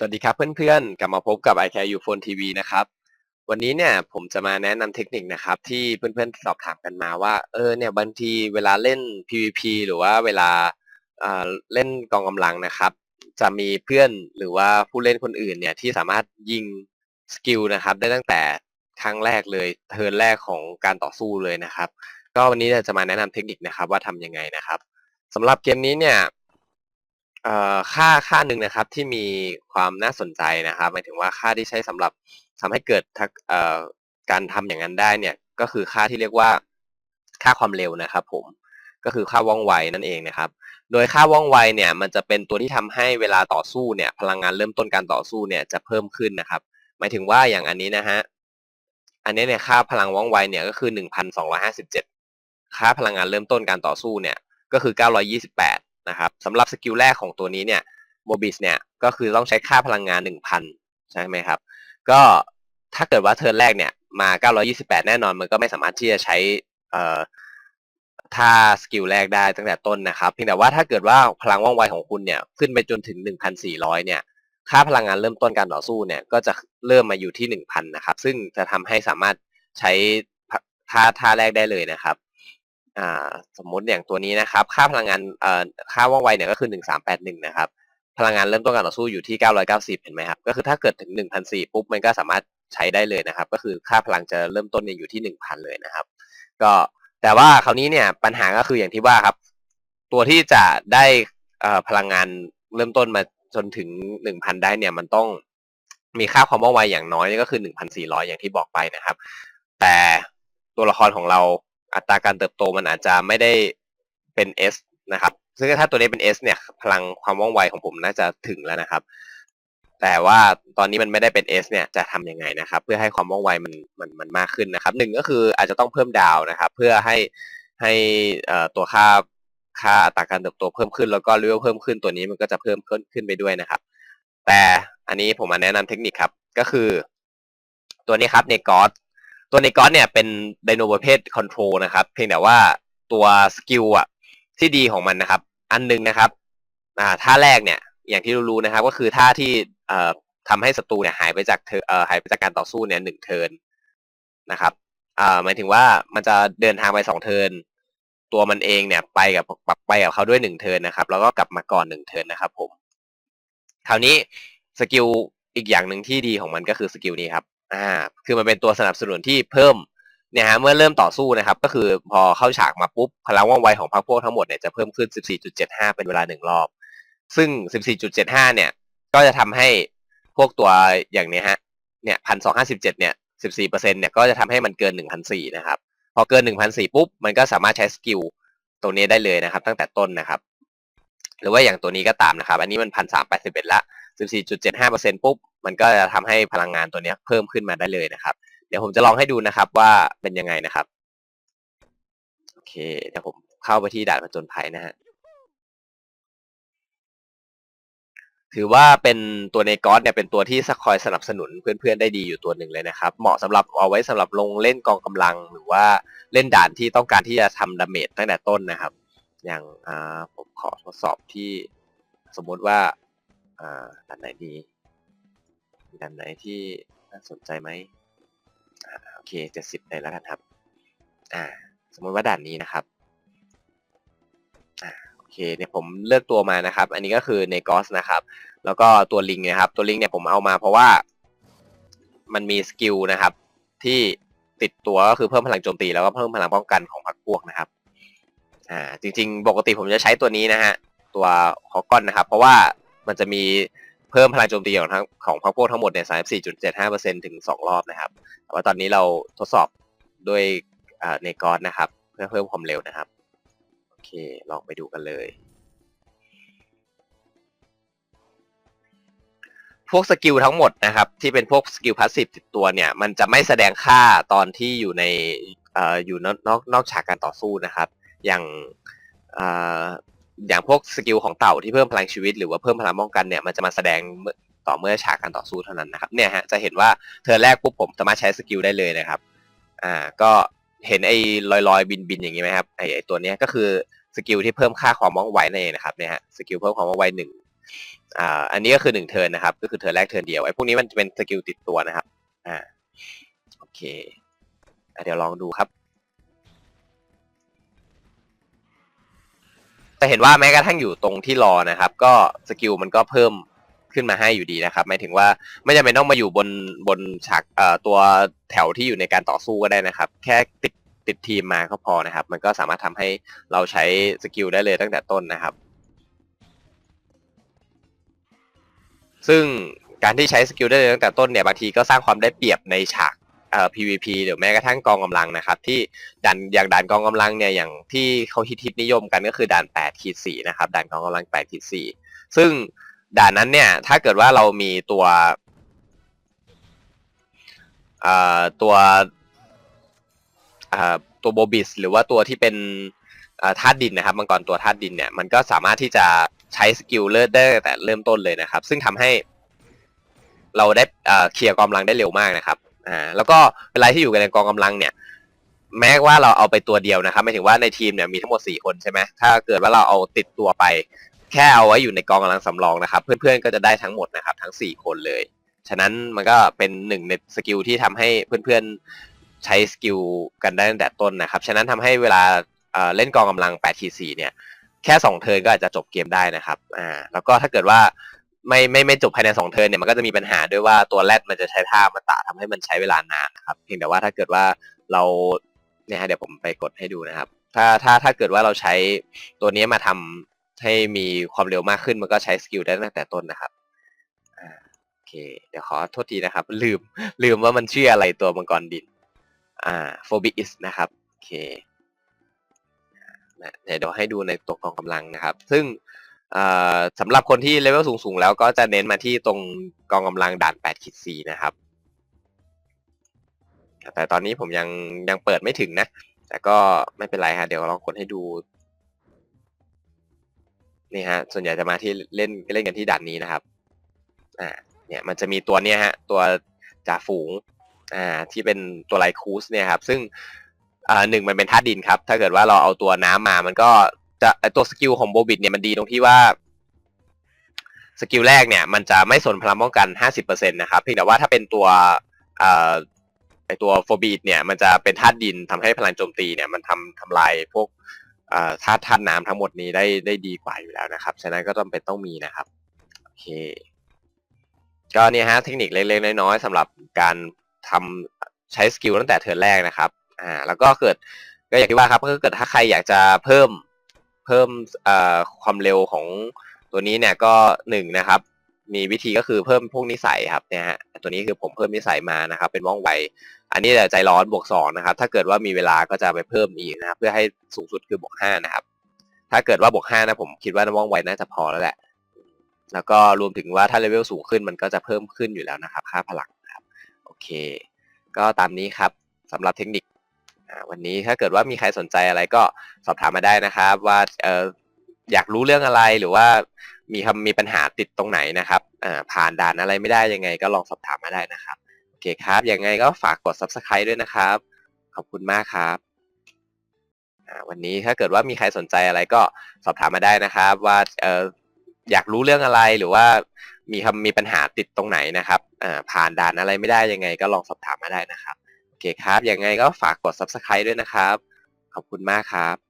สวัสดีครับเพื่อนๆ กลับมาพบกับ i c a r e u Phone TV นะครับ วันนี้เนี่ยผมจะมาแนะนำเทคนิคนะครับ ที่เพื่อนๆ สอบถามกันมาว่า เออเนี่ยบางทีเวลาเล่น PVP หรือว่าเวลาเล่นกองกำลังนะครับ จะมีเพื่อนหรือว่าผู้เล่นคนอื่นเนี่ยที่สามารถยิงสกิลนะครับ ได้ตั้งแต่ครั้งแรกเลยเทิร์นแรกของการต่อสู้เลยนะครับ ก็วันนี้จะมาแนะนำเทคนิคนะครับว่าทำยังไงนะครับสำหรับเกมนี้เนี่ย ค่าค่าหนึ่งนะครับที่มีความน่าสนใจนะครับหมายถึงว่าค่าที่ใช้สำหรับทำให้เกิดการทำอย่างนั้นได้เนี่ยก็คือค่าที่เรียกว่าค่าความเร็วนะครับผมก็คือค่าว่องไวนั่นเองนะครับ โดยค่าว่องไวเนี่ยมันจะเป็นตัวที่ทำให้เวลาต่อสู้เนี่ยพลังงานเริ่มต้นการต่อสู้เนี่ยจะเพิ่มขึ้นนะครับ หมายถึงว่าอย่างอันนี้นะฮะอันนี้เนี่ยค่าพลังว่องไวเนี่ยก็คือ 1,257 ค่าพลังงานเริ่มต้นการต่อสู้เนี่ยก็คือ 928 นะครับสำหรับสกิลแรกของตัวนี้เนี่ยโมบิสเนี่ยก็คือต้องใช้ค่าพลังงาน 1,000 ใช่ไหมครับ ก็ถ้าเกิดว่าเทิร์นแรกเนี่ยมา 928 แน่นอนมันก็ไม่สามารถที่จะใช้ท่าสกิลแรกได้ตั้งแต่ต้นนะครับเพียงแต่ว่าถ้าเกิดว่าพลังว่องไวของคุณเนี่ยขึ้นไปจนถึง 1,400 เนี่ยค่าพลังงานเริ่มต้นการต่อสู้เนี่ยก็จะเริ่มมาอยู่ที่ 1,000 นะครับ ซึ่งจะทำให้สามารถใช้ท่าท่าแรกได้เลยนะครับ สมมติอย่างตัวนี้นะครับ ค่าพลังงานค่าว่องไวเนี่ยก็คือ1381นะครับ พลังงานเริ่มต้นการต่อสู้อยู่ที่990เห็นไหมครับ ก็คือถ้าเกิดถึง1,004ปุ๊บมันก็สามารถใช้ได้เลยนะครับ ก็คือค่าพลังจะเริ่มต้นเนี่ยอยู่ที่1,000เลยนะครับ ก็แต่ว่าคราวนี้เนี่ยปัญหาก็คืออย่างที่ว่าครับ ตัวที่จะได้พลังงานเริ่มต้นมาจนถึง1,000ได้เนี่ยมันต้องมีค่าความว่องไวอย่างน้อยนี่ก็คือ1,400อย่างที่บอกไปนะครับ แต่ตัวละครของเรา อัตราการเติบโตมันอาจจะไม่ได้เป็น S นะครับ ซึ่งถ้าตัวนี้เป็น S เนี่ย พลังความว่องไวของผมน่าจะถึงแล้วนะครับ แต่ว่าตอนนี้มันไม่ได้เป็น S เนี่ยจะทํำยังไงนะครับ เพื่อให้ความว่องไวมันมันมันมากขึ้นนะครับหนึ่งก็คืออาจจะต้องเพิ่มดาวนะครับ เพื่อให้ให้ตัวค่าค่าอัตราการเติบโตเพิ่มขึ้นแล้วก็เลเวลเพิ่มขึ้นตัวนี้มันก็จะเพิ่มขึ้นขึ้นไปด้วยนะครับ แต่อันนี้ผมมาแนะนำเทคนิคครับ ก็คือ ตัวนี้ครับในกอส ตัวในก้อนเนี่ยเป็นไดโนประเภทคอนโทรลนะครับ เพียงแต่ว่าตัวสกิลอะที่ดีของมันนะครับ อันนึงนะครับอ่าท่าแรกเนี่ยอย่างที่รู้ๆนะครับ ก็คือท่าที่เอ่อทำให้ศัตรูเนี่ยหายไปจากเอ่อหายไปจากการต่อสู้เนี่ยหนึ่งเทินนะครับอ่าหมายถึงว่ามันจะเดินทางไปสองเทินตัวมันเองเนี่ยไปกับไปกับเขาด้วยหนึ่งเทินนะครับ แล้วก็กลับมาก่อนหนึ่งเทินนะครับ ผมคราวนี้สกิลอีกอย่างหนึ่งที่ดีของมันก็คือสกิลนี้ครับ อ่าคือมันเป็นตัวสนับสนุนที่เพิ่มเนี่ยฮะเมื่อเริ่มต่อสู้นะครับ ก็คือพอเข้าฉากมาปุ๊บพลังว่องไวของพรรคพวกทั้งหมดเนี่ยจะเพิ่มขึ้น 14.75 เป็นเวลาหนึ่งรอบ ซึ่ง 14.75 เนี่ย ก็จะทำให้พวกตัวอย่างนี้ฮะเนี่ย1,257เนี่ย14%เนี่ยก็จะทำให้มันเกิน1,004นะครับ พอเกิน1,004ปุ๊บ มันก็สามารถใช้สกิลตรงนี้ได้เลยนะครับ ตั้งแต่ต้นนะครับ หรือว่าอย่างตัวนี้ก็ตามนะครับ อันนี้มัน1,381ละ14.75%ปุ๊บ มันก็จะทำให้พลังงานตัวนี้เพิ่มขึ้นมาได้เลยนะครับ เดี๋ยวผมจะลองให้ดูนะครับว่าเป็นยังไงนะครับโอเคเดี๋ยวผมเข้าไปที่ด่านผจญภัยนะฮะถือว่าเป็นตัวในก๊อตเนี่ยเป็นตัวที่คอยสนับสนุนเพื่อนๆได้ดีอยู่ตัวหนึ่งเลยนะครับ เหมาะสำหรับเอาไว้สำหรับลงเล่นกองกำลังหรือว่าเล่นด่านที่ต้องการที่จะทำดาเมจตั้งแต่ต้นนะครับ อย่างผมขอทดสอบที่สมมุติว่าอ่าด่านไหนดี ด่านไหนที่น่าสนใจไหมโอเคเจ็ดสิบเลยแล้วกันครับ อ่า สมมติว่าด่านนี้นะครับ อ่า โอเค เนี่ยผมเลือกตัวมานะครับ อันนี้ก็คือเนกอสนะครับ แล้วก็ตัวลิงนะครับ ตัวลิงเนี่ยผมเอามาเพราะว่า มันมีสกิลนะครับ ที่ติดตัวก็คือเพิ่มพลังโจมตีแล้วก็เพิ่มพลังป้องกันของพรรคพวกนะครับ อ่า จริง ๆ ปกติผมจะใช้ตัวนี้นะฮะ ตัวฮอกกอนนะครับ เพราะว่ามันจะมี เพิ่มพลังโจมตีของทั้งของพรรคพวกทั้งหมดเนี่ยสามสี่จุดเจ็ดห้าเปอร์เซ็นถึงสองรอบนะครับแต่ว่าตอนนี้เราทดสอบด้วยในกอสนะครับ เพื่อเพิ่มความเร็วนะครับ โอเค ลองไปดูกันเลย พวกสกิลทั้งหมดนะครับ ที่เป็นพวกสกิลพาสซีฟติดตัวเนี่ย มันจะไม่แสดงค่าตอนที่อยู่ในออยู่นอกนอกนอกฉากการต่อสู้นะครับ อย่าง อย่างพวกสกิลของเต่าที่เพิ่มพลังชีวิต หรือว่าเพิ่มพลังป้องกันเนี่ยมันจะมาแสดงต่อเมื่อฉากการต่อสู้เท่านั้นนะครับเนี่ยฮะจะเห็นว่าเธอแรกปุ๊บผมสามารถใช้สกิลได้เลยนะครับอ่าก็เห็นไอ้ลอยลอยบินบินอย่างนี้ไหมครับไอ้ไอ้ตัวนี้ก็คือสกิลที่เพิ่มค่าความว่องไวนั่นเองนะครับเนี่ยฮะสกิลเพิ่มความว่องไวหนึ่งอ่าอันนี้ก็คือหนึ่งเทิร์นนะครับ ก็คือเทิร์นแรกเทิร์นเดียวไอ้พวกนี้มันจะเป็นสกิลติดตัวนะครับอ่าโอเคอะเดี๋ยวลองดูครับ แต่เห็นว่าแม้กระทั่งอยู่ตรงที่รอนะครับ ก็สกิลมันก็เพิ่มขึ้นมาให้อยู่ดีนะครับหมายถึงว่าไม่จำเป็นต้องมาอยู่บนบนฉากเอ่อตัวแถวที่อยู่ในการต่อสู้ก็ได้นะครับ แค่ติดติดทีมมาก็พอนะครับ มันก็สามารถทำให้เราใช้สกิลได้เลยตั้งแต่ต้นนะครับ ซึ่งการที่ใช้สกิลได้เลยตั้งแต่ต้นเนี่ยบางทีก็สร้างความได้เปรียบในฉาก อ่อ PVP หรือแม้กระทั่งกองกำลังนะครับ ที่ด่านอย่างด่านกองกำลังเนี่ยอย่างที่เขาฮิตฮิตนิยมกันก็คือด่าน8ขีด4นะครับด่านกองกำลัง8ขีด4ซึ่งด่านนั้นเนี่ยถ้าเกิดว่าเรามีตัวเอ่อตัวเอ่อตัวโบบิสหรือว่าตัวที่เป็นเอ่อธาตุดินนะครับมังกรตัวธาตุดินเนี่ยมันก็สามารถที่จะใช้สกิลเลิศได้แต่เริ่มต้นเลยนะครับ ซึ่งทำให้เราได้เอ่อเคลียร์กองกำลังได้เร็วมากนะครับ อ่าแล้วก็เวลาที่อยู่กันในกองกำลังเนี่ย แม้ว่าเราเอาไปตัวเดียวนะครับหมายถึงว่าในทีมเนี่ยมีทั้งหมด4คนใช่ไหมถ้าเกิดว่าเราเอาติดตัวไป แค่เอาไว้อยู่ในกองกำลังสำรองนะครับ เพื่อนๆก็จะได้ทั้งหมดนะครับ ทั้ง4คนเลย ฉะนั้นมันก็เป็นหนึ่งในสกิลที่ทำให้เพื่อนๆใช้สกิลกันได้ตั้งแต่ต้นนะครับ ฉะนั้นทำให้เวลาเล่นกองกำลัง8ที4เนี่ยแค่ 2 เทิร์นก็อาจจะจบเกมได้นะครับ อ่า แล้วก็ถ้าเกิดว่า ไม่ไม่ไม่จบภายใน2เทิร์นเนี่ยมันก็จะมีปัญหาด้วยว่าตัวแรดมันจะใช้ท่ามาตะทำให้มันใช้เวลานานนะครับ เพียงแต่ว่าถ้าเกิดว่าเราเนี่ยฮะเดี๋ยวผมไปกดให้ดูนะครับ ถ้าถ้าถ้าเกิดว่าเราใช้ตัวนี้มาทำให้มีความเร็วมากขึ้นมันก็ใช้สกิลได้ตั้งแต่ต้นนะครับโอเค เดี๋ยวขอโทษทีนะครับ ลืมลืมว่ามันชื่ออะไรตัวมังกรดิน อ่าโฟบิอิสนะครับโอเคนะเดี๋ยวให้ดูในตัวกองกำลังนะครับ ซึ่ง สำหรับคนที่เลเวลสูงๆ แล้วก็จะเน้นมาที่ตรงกองกำลังด่าน8ขีด4นะครับ แต่ตอนนี้ผมยังยังเปิดไม่ถึงนะ แต่ก็ไม่เป็นไรฮะ เดี๋ยวลองกดให้ดู นี่ฮะ ส่วนใหญ่จะมาที่เล่นเล่นกันที่ด่านนี้นะครับ อ่า เนี่ยมันจะมีตัวเนี้ยฮะ ตัวจ่าฝูง อ่า ที่เป็นตัวไลคูสเนี่ยครับ ซึ่งอ่าหนึ่งมันเป็นธาตุดินครับ ถ้าเกิดว่าเราเอาตัวน้ำมา มันก็ จะไอตัวสกิลของโบบิดเนี่ยมันดีตรงที่ว่าสกิลแรกเนี่ยมันจะไม่สนพลังป้องกัน 50%นะครับเพียงแต่ว่าถ้าเป็นตัวไอตัวโฟบีดเนี่ยมันจะเป็นธาตุดินทำให้พลังโจมตีเนี่ยมันทำทำลายพวกธาตุธาตุน้ำทั้งหมดนี้ได้ได้ดีกว่าอยู่แล้วนะครับ ฉะนั้นก็จำเป็นต้องมีนะครับโอเคก็เนี่ยฮะเทคนิคเล็กๆน้อยๆสำหรับการทำใช้สกิลตั้งแต่เทิร์นแรกนะครับอ่าแล้วก็เกิดก็อย่างที่ว่าครับก็เกิดถ้าใครอยากจะเพิ่ม เพิ่มความเร็วของตัวนี้เนี่ยก็หนึ่งนะครับ มีวิธีก็คือเพิ่มพวกนิสัยครับเนี่ยฮะตัวนี้คือผมเพิ่มนิสัยมานะครับ เป็นว่องไว อันนี้แต่ใจร้อนบวกสองนะครับ ถ้าเกิดว่ามีเวลาก็จะไปเพิ่มอีกนะครับเพื่อให้สูงสุดคือบวกห้านะครับ ถ้าเกิดว่าบวกห้านะผมคิดว่าว่องไวน่าจะพอแล้วแหละ แล้วก็รวมถึงว่าถ้าเลเวลสูงขึ้นมันก็จะเพิ่มขึ้นอยู่แล้วนะครับ ค่าพลังนะครับ โอเค ก็ตามนี้ครับสำหรับเทคนิค วันนี้ถ้าเกิดว่ามีใครสนใจอะไรก็สอบถามมาได้นะครับ ว่าเอออยากรู้เรื่องอะไรหรือว่ามีคำมีปัญหาติดตรงไหนนะครับอ่าผ่านด่านอะไรไม่ได้ยังไง ก็ลองสอบถามมาได้นะครับโอเคครับยังไงก็ฝากกด subscribe ด้วยนะครับ ขอบคุณมากครับวันนี้ถ้าเกิดว่ามีใครสนใจอะไรก็สอบถามมาได้นะครับ ว่าเอออยากรู้เรื่องอะไรหรือว่ามีคำมีปัญหาติดตรงไหนนะครับอ่าผ่านด่านอะไรไม่ได้ยังไง ก็ลองสอบถามมาได้นะครับ เคครับ ยังไงก็ฝากกด subscribe ด้วยนะครับ ขอบคุณมากครับ